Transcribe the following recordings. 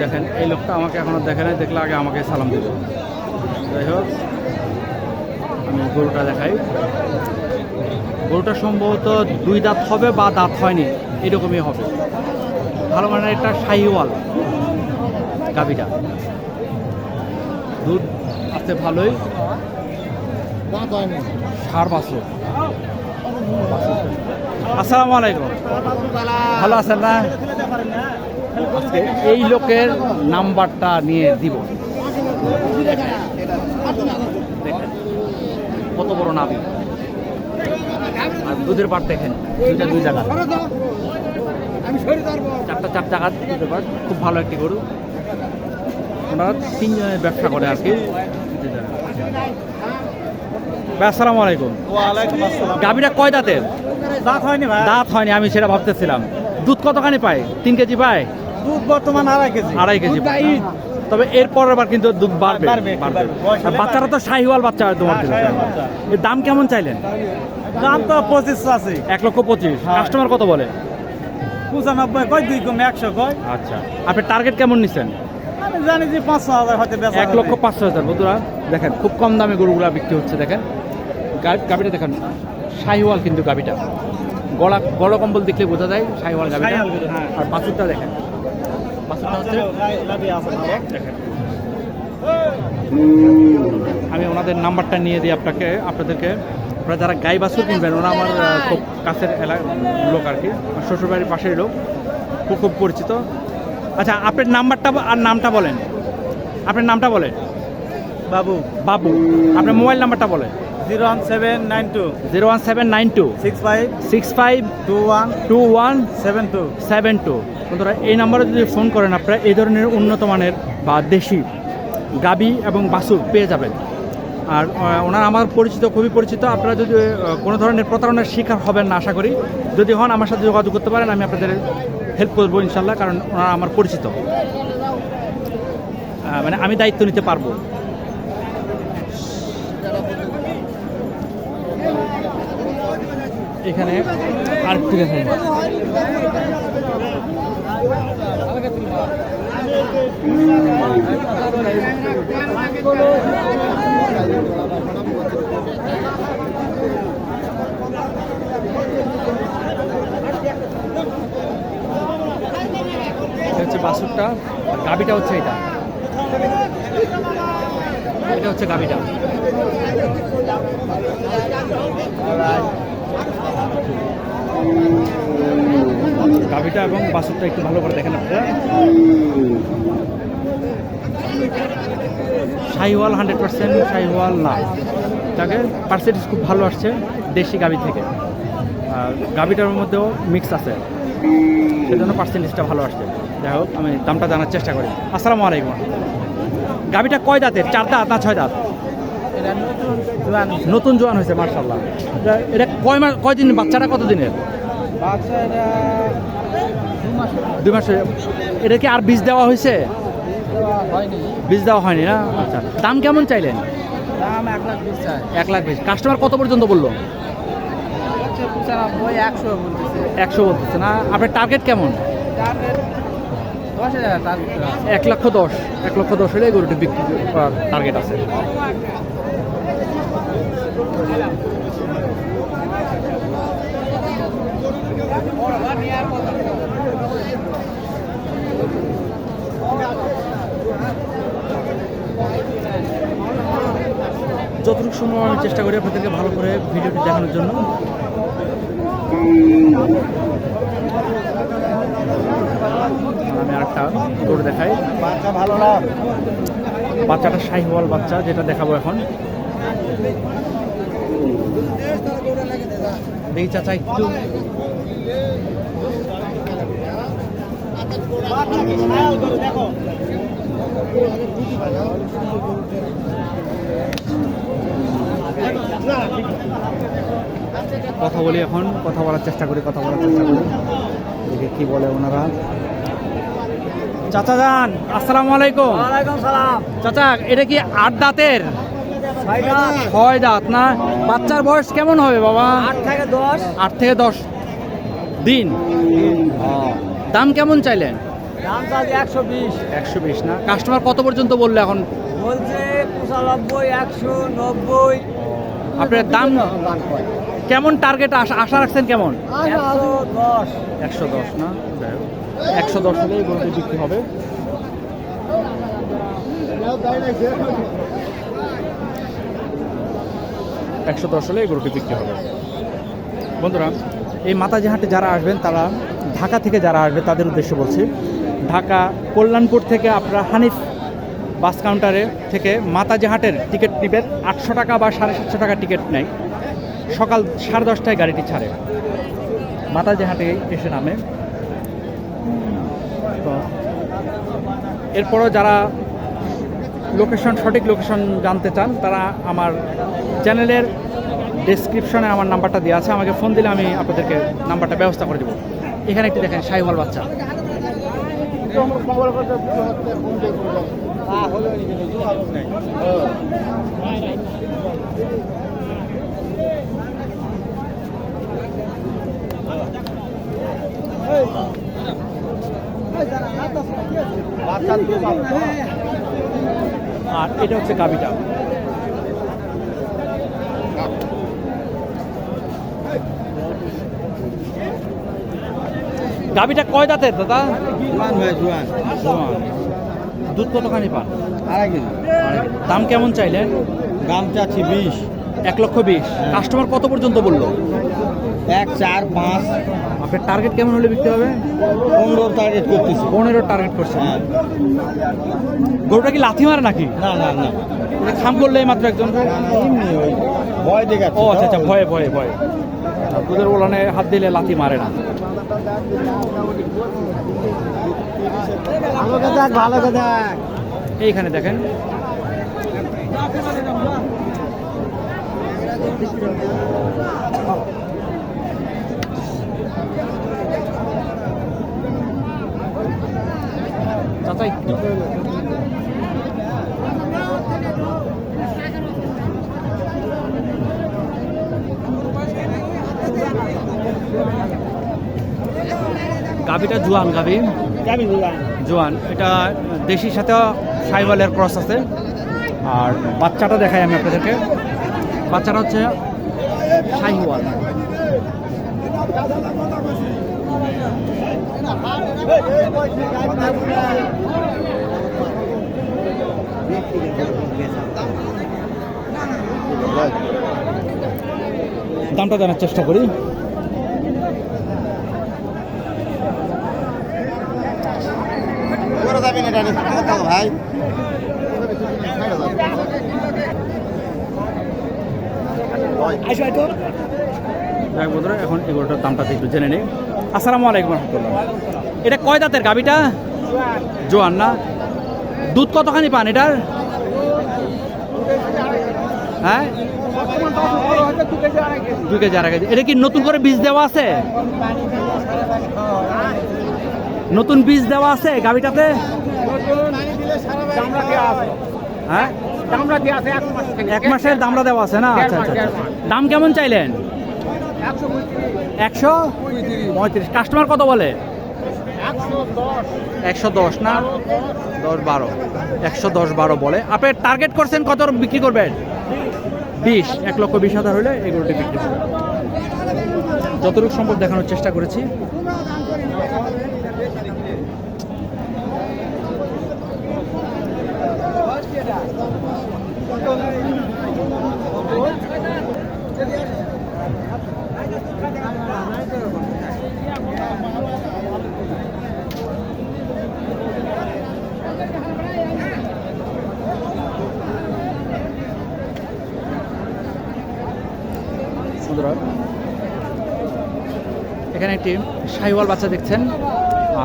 দেখেন, এই লোকটা আমাকে এখনও দেখে নাই, দেখলে আগে আমাকে সালাম দিল যাই হোক, আমি গরুটা দেখাই। গরুটা সম্ভবত দুই দাঁত হবে বা দাঁত হয়নি, এরকমই হবে। ভালো মানে একটা শাহিওয়াল গাভিটা। দুধ আছে ভালোই। সার বাছুর। আসসালামু আলাইকুম। ভালো আছেন না? আজকে এই লোকের নাম্বারটা নিয়ে দিব। দেখেন কত বড় নাবি। আর দুধের পাট দেখেন দুইটা দুই জায়গা। চারটা চার জায়গা দুধের পাট খুব ভালো একটি গরু। ওনারা তিনজনের ব্যবসা করে আর কি আসসালামু আলাইকুম। গাভিটা কয় দাঁতের? দাঁত হয়নি ভাই। দাঁত হয়নি আমি সেটা ভাবতেছিলাম। দুধ কতখানি পায়? তিন কেজি পায়? দুধ বর্তমান আড়াই কেজি। আড়াই কেজি তবে এরপর আবার কিন্তু দুধ বাড়বে। বাচ্চারা তো শাহিওয়াল বাচ্চা হয় তোমার হ্যাঁ। এর দাম কেমন চাইলেন? দাম তো পঁচিশশো আছে। এক লক্ষ পঁচিশ। হ্যাঁ। কাস্টমার কত বলে? পঁচানব্বই কয় দুই কমে একশো কয়। আচ্ছা। আপনি টার্গেট কেমন নিচ্ছেন আমি জানি যে পাঁচশো হাজার হয়তো এক লক্ষ পাঁচশো হাজার। বন্ধুরা দেখেন খুব কম দামে গরুগুলা বিক্রি হচ্ছে দেখেন। গা- গাভিটা দেখেন। শাহিওয়াল কিন্তু গাবিটা। গলা গলা কম্বল দেখলে বোঝা যায় শাহিওয়াল গরু, হ্যাঁ। আর বাছুরটা দেখেন। বাছুরটা হচ্ছে। দেখেন। আমি ওনাদের নাম্বারটা নিয়ে দিই আপনাকে আপনাদেরকে। আপনারা যারা গাই বাছুর কিনবেন ওরা আমার খুব কাছের এলাকার লোক আর কি। শ্বশুরবাড়ির পাশের লোক। খুব খুব পরিচিত। আচ্ছা আপনার নাম্বারটা আর নামটা বলেন। আপনার নামটা বলেন বাবু। বাবু। আপনার মোবাইল নাম্বারটা বলেন zero one seven nine two zero one seven nine two six five six five two one two one seven two seven two বন্ধুরা এই নম্বরে যদি ফোন করেন আপনারা এই ধরনের উন্নত মানের বা দেশি গাবি এবং বাসুর পেয়ে যাবেন। আর ওনার আমার পরিচিত খুবই পরিচিত। আপনারা যদি কোনো ধরনের প্রতারণার শিকার হবেন না আশা করি। যদি হন আমার সাথে যোগাযোগ করতে পারেন আমি আপনাদের হেল্প করব ইনশাল্লাহ কারণ ওনারা আমার পরিচিত। মানে আমি দায়িত্ব নিতে পারব। এখানে আর আছে এটা হচ্ছে বাসুরটা আর গাবিটা হচ্ছে এটা। এটা হচ্ছে গাবিটা। গাবিটা এবং বাসুরটা একটু ভালো করে দেখেন আপনারা। শাহিওয়াল হান্ড্রেড পার্সেন্ট শাহিওয়াল না। তাকে পার্সেন্টেজ খুব ভালো আসছে দেশি গাবি থেকে। আর গাবিটার মধ্যেও মিক্স আছে। সেজন্য পার্সেন্টেজটা ভালো আসছে। যাই হোক, আমি দামটা জানার চেষ্টা করি। আসসালামু আলাইকুম। গাবিটা কয় দাঁতের? চার দাঁত না ছয় দাঁত? নতুন জোয়ান হয়েছে মার্শাল্লাহ এটা- কয় মাস কয় দিন বাচ্চাটা কত দিনের? বাচ্চা দুই মাস এটা কি আর বীজ দেওয়া হয়েছে? বীজ দেওয়া হয়নি না? আচ্ছা দাম কেমন চাইলেন? দাম এক লাখ বিশ এক লাখ বিশ। কাস্টমার কত পর্যন্ত বলল? একশো বলতেছে। না? আপনার টার্গেট কেমন? এক লক্ষ দশ। এক লক্ষ দশ হলে গরুটি বিক্রি করার টার্গেট আছে। যতটুকু সময় আমি চেষ্টা করি আপনাদেরকে ভালো করে ভিডিওটি দেখানোর জন্য। আমি আরেকটা গরু দেখাই। বাচ্চা ভালো না। বাচ্চাটা শাহিওয়াল বাচ্চা যেটা দেখাবো এখন। দেখি চাচা একটু কথা বলি এখন কথা বলার চেষ্টা করি কথা বলার চেষ্টা করি। দেখি কি বলে ওনারা? চাচা যান আসসালামু আলাইকুম। সালাম। চাচা এটা কি আট দাঁতের ছয় দাঁত। না বাচ্চার বয়স কেমন হবে বাবা? আট থেকে দশ। আট থেকে দশ দিন। দাম কেমন চাইলেন? দাম চাচ্ছি একশো বিশ। একশো বিশ না? কাস্টমার কত পর্যন্ত বলল এখন? বলছে পঁচানব্বই একশো নব্বই। আপনার দাম কেমন টার্গেট আশা আশা রাখছেন কেমন? একশো দশ। একশো দশ না? একশো দশ হলে বিক্রি হবে। একশো দশ হলে গরুটি বিক্রি হবে। বন্ধুরা, এই মাতাজি হাটে যারা আসবেন, তারা ঢাকা থেকে যারা আসবে, তাদের উদ্দেশ্যে বলছি, ঢাকা কল্যাণপুর থেকে আপনারা হানিফ বাস কাউন্টারে থেকে মাতাজি হাটের টিকিট নেবেন। আটশো টাকা বা সাড়ে সাতশো টাকা টিকিট নেয় সকাল সাড়ে দশটায় গাড়িটি ছাড়ে। মাতাজি হাটে এসে নামে। তো এরপরও যারা লোকেশন সঠিক লোকেশন জানতে চান তারা আমার চ্যানেলের ডেসক্রিপশনে আমার নাম্বারটা দেওয়া আছে আমাকে ফোন দিলে আমি আপনাদেরকে নাম্বারটা ব্যবস্থা করে দেবো এখানে একটি দেখেন সাইওয়াল বাচ্চা আর এটা হচ্ছে কাবিটা গাবিটা কয় দাঁতের দাদা। দুধ কতখানি পান? আড়াই কেজি। দাম কেমন চাইলেন? দাম চাচ্ছি বিশ। এক লক্ষ বিশ। কাস্টমার কত পর্যন্ত বলল? এক চার পাঁচ। আপনার টার্গেট কেমন হলে বিক্রি হবে? পনেরো টার্গেট করতেছি। পনেরো টার্গেট করছে হ্যাঁ। গরুটা কি লাথি মারে নাকি? না না না। খাম করলে মাত্র একজন? ওই ভয় দেখে ও আচ্ছা আচ্ছা ভয়ে ভয়ে ভয়ে। দুধের ওলানে হাত দিলে লাথি মারে না। ভালো কথা ভালো কথা। এইখানে দেখেন। চাচা গাভিটা জুয়ান গাভি। জুয়ান। জোয়ান এটা দেশির সাথে সাইবালের ক্রস আছে। আর বাচ্চাটা দেখাই আমি আপনাদেরকে। বাচ্চাটা হচ্ছে শাহিওয়াল। দামটা জানার চেষ্টা করি। ভাই। বন্ধুরা এখন এগুলোটার দামটা একটু জেনে নিই। আসসালামু আলাইকুম রহমতুল্লাহ। এটা কয় দাঁতের গাবিটা জোয়ান না? দুধ কতখানি পান এটার? হ্যাঁ? দুই কেজি আড়াই কেজি। এটা কি নতুন করে বীজ দেওয়া আছে? নতুন বীজ দেওয়া আছে গাবিটাতে হ্যাঁ? দামরা দিয়ে আছে এক মাস থেকে। এক মাসের দামটা দেওয়া আছে না? আচ্ছা আচ্ছা আচ্ছা। দাম কেমন চাইলেন? একশো পঁয়ত্রিশ। কাস্টমার কত বলে? একশো দশ। একশো দশ না? দশ। বারো। একশো দশ বারো বলে। আপনি টার্গেট করছেন কত বিক্রি করবেন? বিশ। এক লক্ষ বিশ হাজার হলে এগুলোটি বিক্রি করবেন। যতটুকু সম্ভব দেখানোর চেষ্টা করেছি। এখানে একটি শাহিওয়াল বাচ্চা দেখছেন।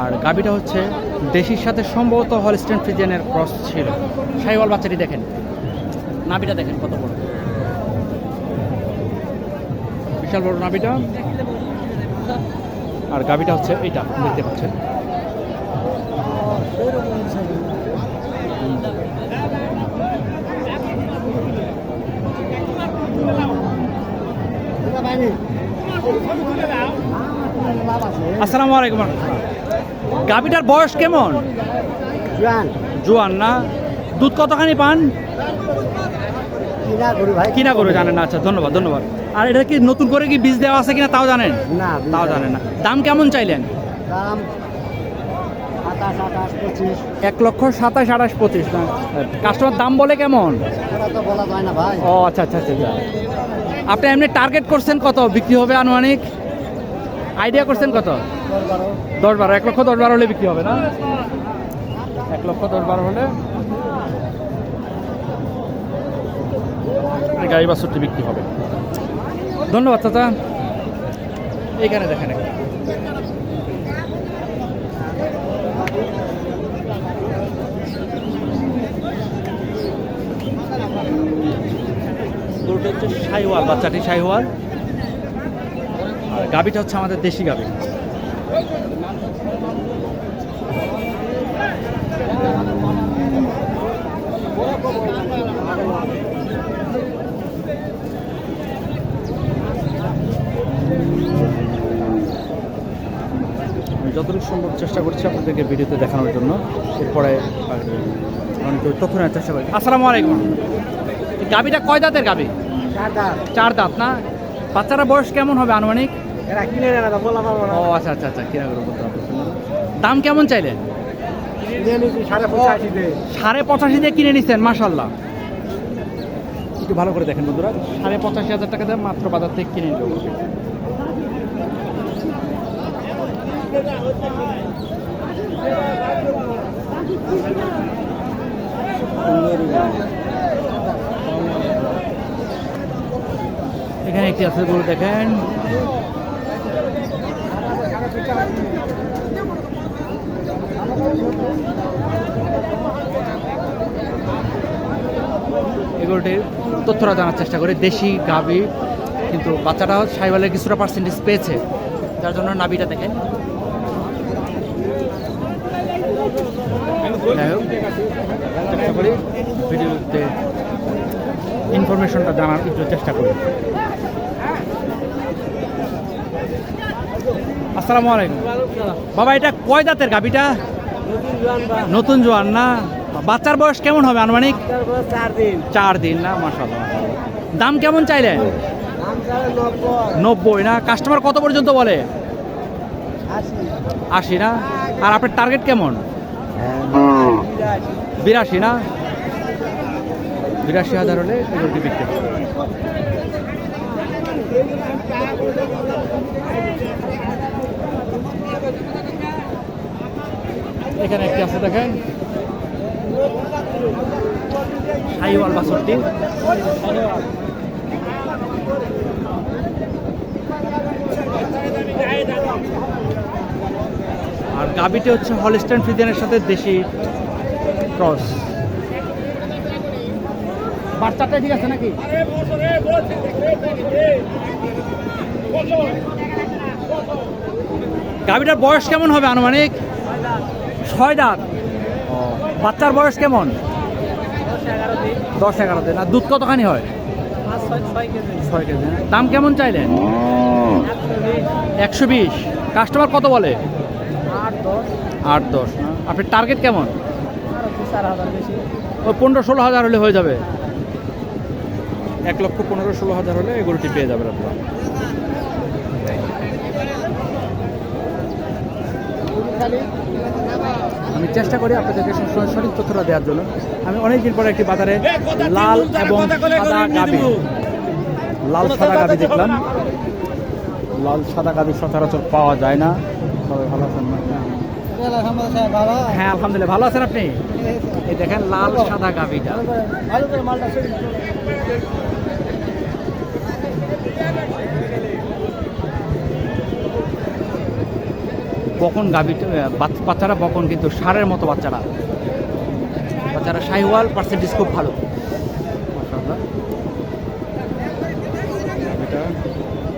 আর গাবিটা হচ্ছে দেশির সাথে সম্ভবত হলস্টেন ফ্রিজেনের ক্রস ছিল। শাহিওয়াল বাচ্চাটি দেখেন। নাবিটা দেখেন কত বড়। বিশাল বড় নাবিটা আর গাবিটা হচ্ছে এইটা দেখতে পাচ্ছেন। আসসালামু আলাইকুম। গাবিটার বয়স কেমন? জোয়ান। জোয়ান না? দুধ কতখানি পান? কিনা করি জানেন না। আচ্ছা ধন্যবাদ ধন্যবাদ। আর এটা কি নতুন করে কি বীজ দেওয়া আছে কিনা তাও জানেন? না তাও জানেন না। দাম কেমন চাইলেন? দাম এক লক্ষ সাতাশ আঠাশ পঁচিশ কাস্টমার দাম বলে কেমন? ও আচ্ছা আচ্ছা আচ্ছা। আপনি এমনি টার্গেট করছেন কত? বিক্রি হবে আনুমানিক? আইডিয়া করছেন কত? দশ বারো। এক লক্ষ দশ বারো হলে বিক্রি হবে না? এক লক্ষ দশ বারো হলে গাড়ি বাছরটি বিক্রি হবে। ধন্যবাদ, চাচা। এইখানে দেখেন। গরুটা হচ্ছে শাহিওয়াল বাচ্চাটি আর গাবিটা হচ্ছে আমাদের দেশি গাবি। যতটুকু সম্ভব চেষ্টা করছি আপনাদেরকে ভিডিওতে দেখানোর জন্য। এরপরে আর অনেক তথ্য নেওয়ার চেষ্টা করি। আসসালামু আলাইকুম। গাবিটা কয় দাঁতের গাবি? চার দাঁত না? বাচ্চারা বয়স কেমন হবে আনুমানিক? এরা কিনে নেয় না বলা পারব না। ও আচ্ছা আচ্ছা আচ্ছা কিনা করে বলতে পারব। দাম কেমন চাইলেন? সাড়ে পঁচাশি দিয়ে। কিনে নিচ্ছেন মাসাল্লাহ একটু ভালো করে দেখেন বন্ধুরা। সাড়ে পঁচাশি হাজার টাকা দিয়ে মাত্র বাজার থেকে কিনে নিল এখানে একটি আছে গরু দেখেন। এগুলোটির তথ্যটা জানার চেষ্টা করি। দেশি গাভি, কিন্তু বাচ্চাটা সাইবালের কিছুটা পার্সেন্টেজ পেয়েছে। যার জন্য নাবিটা দেখেন। ভিডিওতে ইনফরমেশনটা জানার চেষ্টা করি। আসসালামু আলাইকুম। বাবা, এটা কয় দাঁতের গাভিটা? নতুন জোয়ান না? বাচ্চার বয়স কেমন হবে আনুমানিক? চার দিন না মাসাল্লাহ দাম কেমন চাইলেন? নব্বই না? কাস্টমার কত পর্যন্ত বলে? আশি না? আর আপনার টার্গেট কেমন? বিরাশি না? বিরাশি হাজার হলে বিক্রি। এখানে একটি আছে দেখেন। আর গাবিটি হচ্ছে হলস্টেন ফ্রিজেনের সাথে দেশি ক্রস। বাচ্চাটা ঠিক আছে নাকি? গাবিটার বয়স কেমন হবে আনুমানিক? ছয় দাঁত। বাচ্চার বয়স কেমন? দশ এগারো দিন। আর দুধ কতখানি হয়? ছয় কেজি। দাম কেমন চাইলেন? একশো বিশ। কাস্টমার কত বলে? আট দশ। আপনার টার্গেট কেমন? ওই পনেরো ষোলো হাজার হলে হয়ে যাবে। এক লক্ষ পনেরো ষোলো হাজার হলে এগুলোটি পেয়ে যাবেন আপনার। আমি চেষ্টা করি আপনাদেরকে সবসময় সঠিক তথ্যটা দেওয়ার জন্য। আমি অনেকদিন পরে একটি বাজারে লাল এবং সাদা গাবি, লাল সাদা গাবি দেখলাম। লাল সাদা গাবি সচরাচর পাওয়া যায় না। সবাই ভালো আছেন হ্যাঁ আলহামদুলিল্লাহ। ভালো আছেন আপনি? এই দেখেন লাল সাদা গাবিটা। বকন বাচ- বাচ্চারা বকন কিন্তু সারের মতো বাচ্চারা। বাচ্চারা শাহিওয়াল পার্সেন্টেজ খুব ভালো।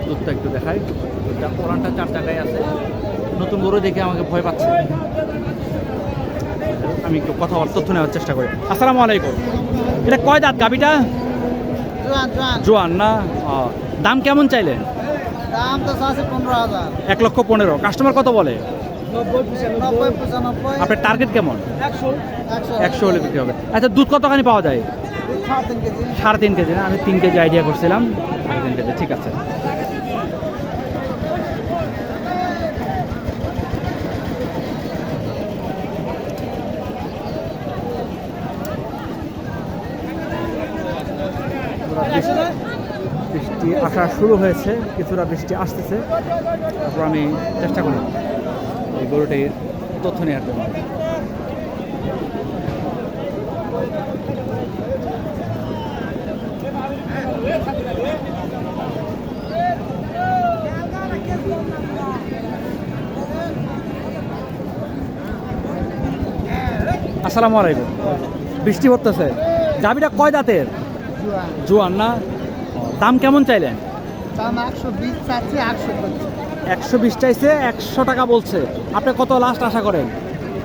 দুধটা একটু দেখাই। এটা ওরানটা চার জায়গায় আছে। নতুন গরু দেখে আমাকে ভয় পাচ্ছে। আমি একটু কথা বলার তথ্য নেওয়ার চেষ্টা করি। আসসালামু আলাইকুম। এটা কয় দাঁত গাভিটা? জোয়ান না? দাম কেমন চাইলেন? দাম তো আছে পনেরো হাজার। এক লক্ষ পনেরো। কাস্টমার কত বলে? আপনার টার্গেট কেমন? একশো। হলে বিক্রি হবে। আচ্ছা দুধ কতখানি পাওয়া যায়? সাড়ে তিন কেজি। না আমি তিন কেজি আইডিয়া করছিলাম। সাড়ে তিন কেজি ঠিক আছে বৃষ্টি- বৃষ্টি আসা শুরু হয়েছে কিছুটা বৃষ্টি আসতেছে। তারপর আমি চেষ্টা করি এই গরুটির তথ্য নেওয়ার জন্য। আসসালামু আলাইকুম। বৃষ্টি পড়তেছে। গাবিটা কয় দাঁতের? জোয়ান না? দাম কেমন চাইলেন? দাম একশো বিশ চাচ্ছি একশো একশো বিশ চাইছে একশো টাকা বলছে। আপনি কত লাস্ট আশা করেন?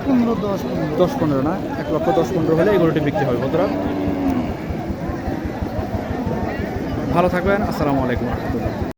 পনেরো দশ পনেরো। দশ পনেরো না? এক লক্ষ দশ পনেরো হলে এই গরুটি বিক্রি হবে বন্ধুরা। ভালো থাকবেন আসসালামু আলাইকুম। রহমতুল্লাহ